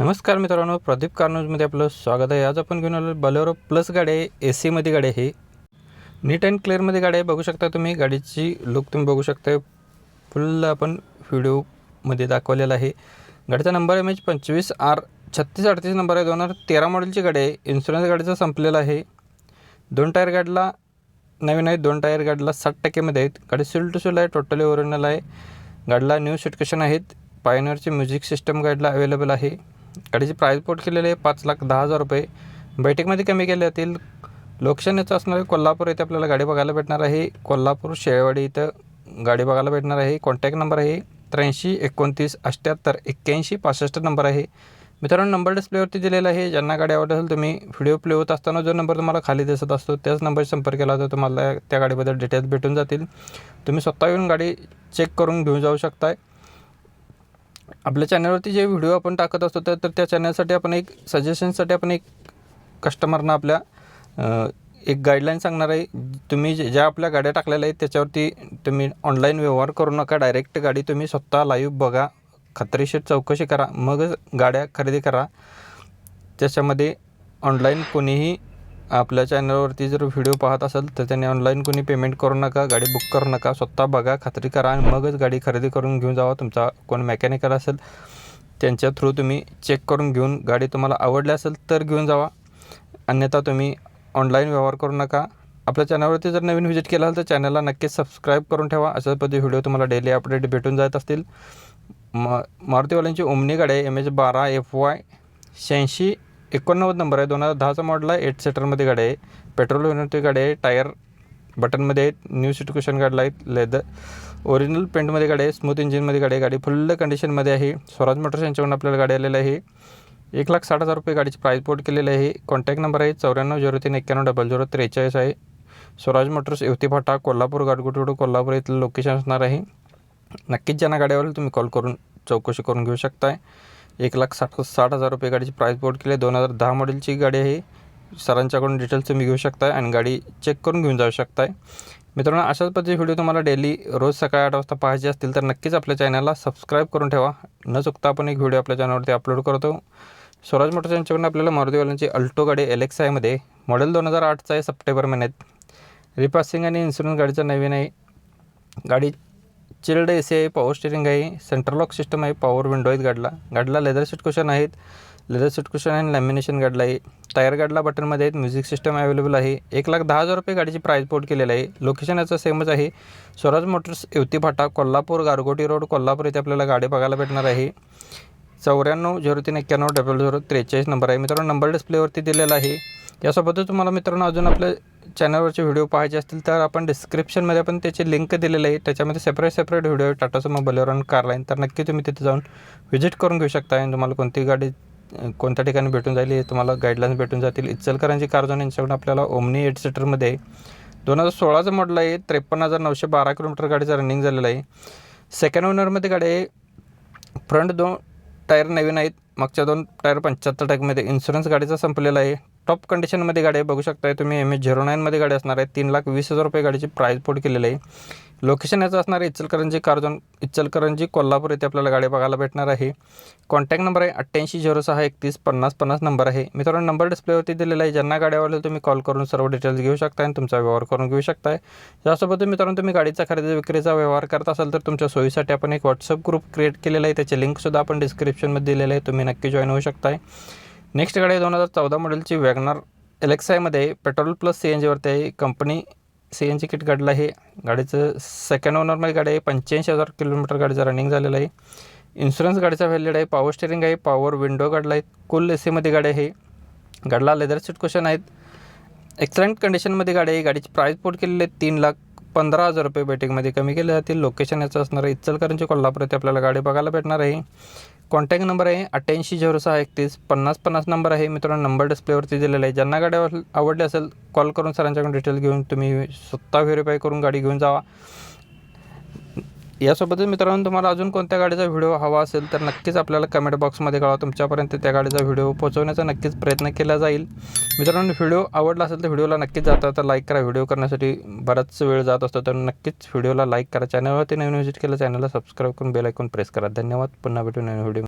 नमस्कार मित्रांनो प्रदीप कार्नोजमध्ये आपलं स्वागत आहे. आज आपण घेऊन आलो बलेरो प्लस गाडी आहे ए सीमध्ये गाडी आहे नीट अँड क्लिअरमध्ये गाडी आहे बघू शकता तुम्ही. गाडीची लुक तुम्ही बघू शकता. फुल आपण व्हिडिओमध्ये दाखवलेला आहे. गाडीचा नंबर एम एच पंचवीस आर छत्तीस अडतीस नंबर आहे. दोन हजार तेरा मॉडेलची गाडी आहे. इन्शुरन्स गाडीचा संपलेला आहे. दोन टायर गाडीला नवीन आहे. दोन टायर गाडीला साठ टक्केमध्ये आहेत. गाडी सील टू सील आहे. टोटली ओरिजिनल आहे. गाडीला न्यू सिटकेशन आहेत. पायनरची म्युझिक सिस्टम गाडीला अवेलेबल आहे. गाडीची प्राईज पोट केलेली आहे पाच लाख दहा हजार रुपये. बैठकमध्ये कमी केले जातील. लोकेशन याचं असणार आहे कोल्हापूर येथे आपल्याला गाडी बघायला भेटणार आहे. कोल्हापूर शेळवाडी इथं गाडी बघायला भेटणार आहे. कॉन्टॅक्ट नंबर आहे त्र्याऐंशी एकोणतीस अठ्ठ्याहत्तर एक्क्याऐंशी पासष्ट नंबर आहे. मित्रांनो नंबर डिस्प्लेवरती दिलेला आहे. ज्यांना गाडी आवडत असेल तुम्ही व्हिडिओ प्ले होत असताना जो नंबर तुम्हाला खाली दिसत असतो त्याच नंबर संपर्क केला तर तुम्हाला त्या गाडीबद्दल डिटेल्स भेटून जातील. तुम्ही स्वतः येऊन गाडी चेक करून घेऊन जाऊ शकताय. आपल्या चॅनलवरती जे व्हिडिओ आपण टाकत असतो तर तर त्या चॅनलसाठी आपण एक सजेशनसाठी आपण एक कस्टमरना आपल्या एक गाईडलाईन सांगणार आहे. तुम्ही ज्या आपल्या गाड्या टाकलेल्या आहेत त्याच्यावरती तुम्ही ऑनलाईन व्यवहार करू नका. डायरेक्ट गाडी तुम्ही स्वतः लाईव्ह बघा. खात्रीशीर चौकशी करा. मगच गाड्या खरेदी करा. त्याच्यामध्ये ऑनलाईन कोणीही आपल्या चॅनलवरती जर व्हिडिओ पाहत असेल तर त्याने ऑनलाईन कोणी पेमेंट करू नका गाडी बुक करू नका स्वतः बघा खात्री करा आणि मगच गाडी खरेदी करून घेऊन जावा. तुमचा कोण मेकॅनिकल असेल त्यांच्या थ्रू तुम्ही चेक करून घेऊन गाडी तुम्हाला आवडली असेल तर घेऊन जावा. अन्यथा तुम्ही ऑनलाईन व्यवहार करू नका. आपल्या चॅनलवरती जर नवीन व्हिजिट केला तर चॅनलला नक्कीच सबस्क्राईब करून ठेवा. अशा पद्धती व्हिडिओ तुम्हाला डेली अपडेट भेटून जात असतील. म मारुतीवाल्यांची ओमनी गाडी एम एच बारा एफ वाय शहाऐंशी एकोणनव्वद नंबर आहे. दोन हजार दहाचा मॉडल आहे. एट सीटरमध्ये गाडी आहे. पेट्रोल युनिटची गाडी आहे. टायर बटनमध्ये आहेत न्यू सिट्युकेशन गाडीला आहेत लेदर ओरिजिनल पेंटमध्ये गाडी आहे. स्मूथ इंजिनमध्ये गाडी आहे. गाडी फुल कंडिशनमध्ये आहे. स्वराज मोटर्स यांच्याकडून आपल्याला गाडी आलेली आहे. एक लाख साठ हजार रुपये गाडीची प्राईस पोर्ट केलेली आहे. कॉन्टॅक्ट नंबर आहे. चौऱ्याण्णव झिरो तीन एक्क्याण्णव डबल झिरो त्रेचाळीस आहे. स्वराज मोटर्स युवती फाटा कोल्हापूर गाडगुटोड कोल्हापूर इथलं लोकेशन असणार आहे. नक्कीच ज्यांना गाड्यावर तुम्ही कॉल करून चौकशी करून घेऊ शकताय. एक लाख साठ साठ हजार रुपये गाडीची प्राईस बोर्ड केली आहे. दोन हजार दहा मॉडेलची गाडी आहे सरांच्याकडून डिटेल्स तुम्ही घेऊ शकताय आणि गाडी चेक करून घेऊन जाऊ शकताय. मित्रांनो अशाच पद्धतीचे व्हिडिओ तुम्हाला डेली रोज सकाळी आठ वाजता पाहायचे असतील तर नक्कीच आपल्या चॅनलला सबस्क्राईब करून ठेवा. न चुकता आपण एक व्हिडिओ आपल्या चॅनलवरती अपलोड करतो. स्वराज मोटर्स यांच्याकडून आपल्याला मारुतीवाल्यांची अल्टो गाडी एलेक्स आयमध्ये मॉडेल दोन हजार आठचा आहे सप्टेंबर महिन्यात. रिपासिंग आणि इन्शुरन्स गाडीचा नवीन आहे. गाडी चिल्ड ए सी आहे पॉवर स्टेरिंग आहे सेंट्रल लॉक सिस्टम आहे पॉवर विंडो आहेत गाडला. गाडीला लेदर सीट कुशन आहेत. लेदर सीट कुशन आणि लॅमिनेशन गाडला आहे. टायर गाडला बटनमध्ये आहेत. म्युझिक सिस्टम अवेलेबल आहे. एक लाख दहा हजार रुपये गाडीची प्राईस पोर्ट केलेलं आहे. लोकेशन याचं सेमच आहे. स्वराज मोटर्स युवती फाटा कोल्हापूर गारगोटी रोड कोल्हापूर इथे आपल्याला गाडी बघायला भेटणार आहे. चौऱ्याण्णव झिरो तीन एक्क्याण्णव डबल झिरो त्रेचाळीस नंबर आहे. मित्रांनो नंबर डिस्प्लेवरती दिलेला आहे. यासोबतच तुम्हाला मित्रांनो अजून आपल्या चॅनलवरचे व्हिडिओ पाहायचे असतील तर आपण डिस्क्रिप्शनमध्ये आपण त्याची लिंक दिलेली आहे. त्याच्यामध्ये सेपरेट सेपरेट व्हिडिओ आहे. टाटा सुमो बलेरो आणि कार लाईन तर नक्की तुम्ही तिथे जाऊन व्हिजिट करून घेऊ शकता आणि तुम्हाला कोणती गाडी कोणत्या ठिकाणी भेटून जाईल हे तुम्हाला गाईडलाईन्स भेटून जातील. इचलकरांची कार जाऊन यांच्याकडून आपल्याला ओमनी एट सीटरमध्ये आहे. दोन हजार सोळाचं मॉडल आहे. त्रेपन्न हजार नऊशे बारा किलोमीटर गाडीचं रनिंग झालेलं आहे. सेकंड ओनरमध्ये गाडी आहे. फ्रंट दोन टायर नवीन आहेत. मागच्या दोन टायर पंच्याहत्तर टॅकमध्ये इन्शुरन्स गाडीचा संपलेला आहे. टॉप कंडिशनमध्ये गाडी आहे बघू शकताय तुम्ही एम एच झिरो नाईनमध्ये गाडी असणार आहे. तीन लाख वीस हजार रुपये गाडीची प्राईज पोट केलेली आहे. लोकेशन याचं असणार आहे इचलकरंजी कारजोन इचलकरंजी कोल्हापूर येथे आपल्याला गाडी बघायला भेटणार आहे. कॉन्टॅक्ट नंबर आहे अठ्ठ्याऐंशी झिरो सहा एकतीस पन्नास पन्नास नंबर आहे. मित्रांनो नंबर डिस्प्लेवरती दिलेला आहे. ज्यांना गाडी आवडली तुम्ही कॉल करून सर्व डिटेल्स घेऊ शकता आणि तुमचा व्यवहार करून घेऊ शकताय. यासोबत मित्रांनो तुम्ही गाडीचा खरेदी विक्रीचा व्यवहार करत असाल तर तुमच्या सोयीसाठी आपण एक व्हॉट्सअप ग्रुप क्रिएट केलेला आहे. त्याचे लिंकसुद्धा आपण डिस्क्रिप्शनमध्ये दिलेलं आहे. तुम्ही नक्की जॉईन होऊ शकताय. नेक्स्ट गाडी आहे दोन हजार चौदा मॉडेलची वॅगनार एलेक्सायमध्ये पेट्रोल प्लस सी एन जीवरती आहे. Company C N G kit गाडीला आहे. गाडीचं सेकंड ओनरमध्ये गाडी आहे. पंच्याऐंशी हजार किलोमीटर गाडीचं रनिंग झालेलं आहे. इन्शुरन्स गाडीचा व्हॅलिड आहे. पॉवर स्टेरिंग आहे. पॉवर विंडो गाडला आहे. कुल ए सीमध्ये गाडी आहे. गाडीला लेदर सीट क्वेश्चन आहेत. एक्सलंट कंडिशनमध्ये गाडी आहे. गाडीची प्राईस पोट केलेली आहे तीन लाख पंधरा हजार रुपये. बेटिंगमध्ये कमी केले जातील. लोकेशन याचं असणार आहे. इचलकरंजी कोल्हापूर येथे आपल्याला गाडी बघायला भेटणार आहे. कॉन्टॅक्ट नंबर आहे अठ्ठ्याऐंशी झिरो सहा एकतीस पन्नास पन्नास नंबर आहे. मित्रांनो नंबर डिस्प्लेवरती दिलेला आहे. ज्यांना गाडी आवडली असेल कॉल करून सरांच्याकडून डिटेल घेऊन तुम्ही स्वतः व्हेरीफाय करून गाडी घेऊन जावा. यासोबतच मित्रांनो तुम्हाला अजून कोणत्या गाडीचा व्हिडिओ हवा असेल तर नक्कीच आपल्याला कमेंट बॉक्समध्ये कळवा. तुमच्यापर्यंत त्या गाडीचा व्हिडिओ पोहोचवण्याचा नक्कीच प्रयत्न केला जाईल. मित्रांनो व्हिडिओ आवडला असेल तर व्हिडिओला नक्कीच जाता तर लाईक करा. व्हिडिओ करण्यासाठी बराच वेळ जात असतो तर नक्कीच व्हिडिओला लाईक करा. चॅनलवरती नवीन व्हिजिट केलं चॅनलला सबस्क्राईब करून बेल ऐकून प्रेस करा. धन्यवाद. पुन्हा भेटू नवीन व्हिडिओ